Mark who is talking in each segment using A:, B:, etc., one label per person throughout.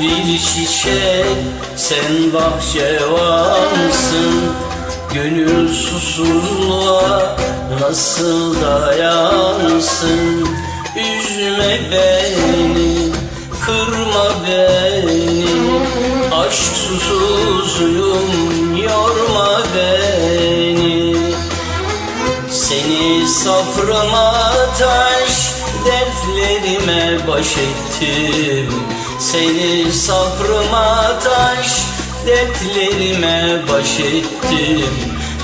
A: bir çiçek Sen bahçevansın Gönül susuzluğa nasıl dayansın? Üzme beni, kırma beni. Aşk susuzuyum, yorma beni. Seni saframa taş, dertlerime baş ettim. Seni sabrıma taş, dertlerime baş ettim.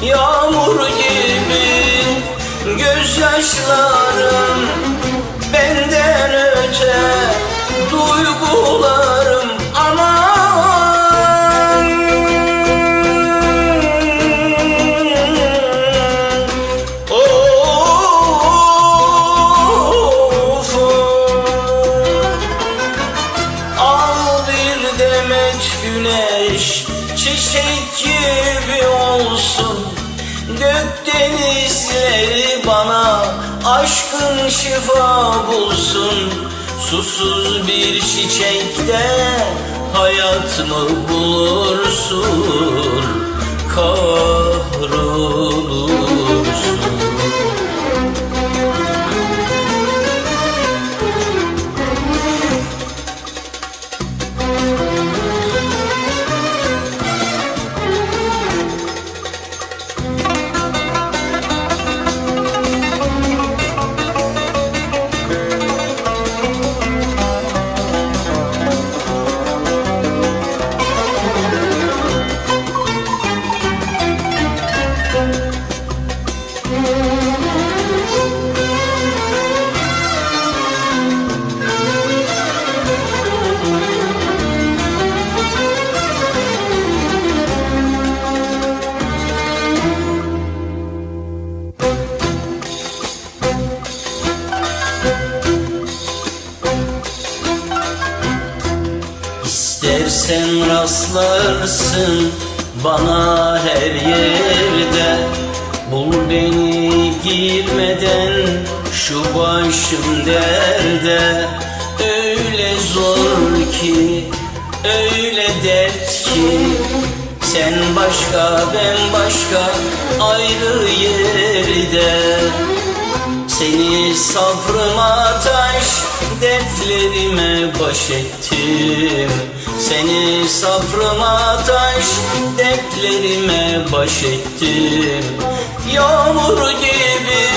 A: Yağmur gibi gözyaşlarım Benden öte duygularım demet güneş Çiçek gibi olsun. Gök denizleri bana Aşkın şifa bulsun. Susuz bir çiçekte Hayat mı bulursun? Kahrolursun İstersen rastlarsın bana her yerde. Bul beni girmeden şu başım derde. Öyle zor ki, öyle dert ki Sen başka ben başka ayrı yerde. Seni sabrıma taş, dertlerime baş ettim Seni sabrıma taş, dertlerime baş ettim. Yağmur gibi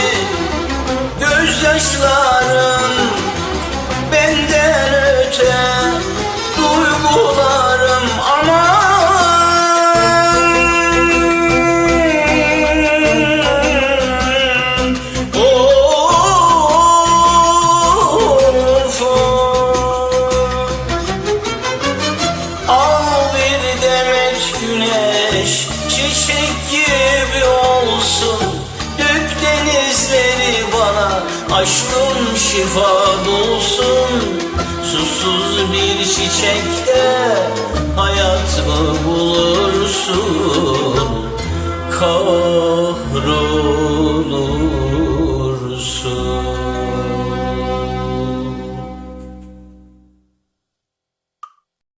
A: gözyaşlarım Benden öte Çiçek gibi olsun. Dök denizleri bana Aşkın şifa bulsun. Susuz bir çiçekte Hayat mı bulursun? Kahrolursun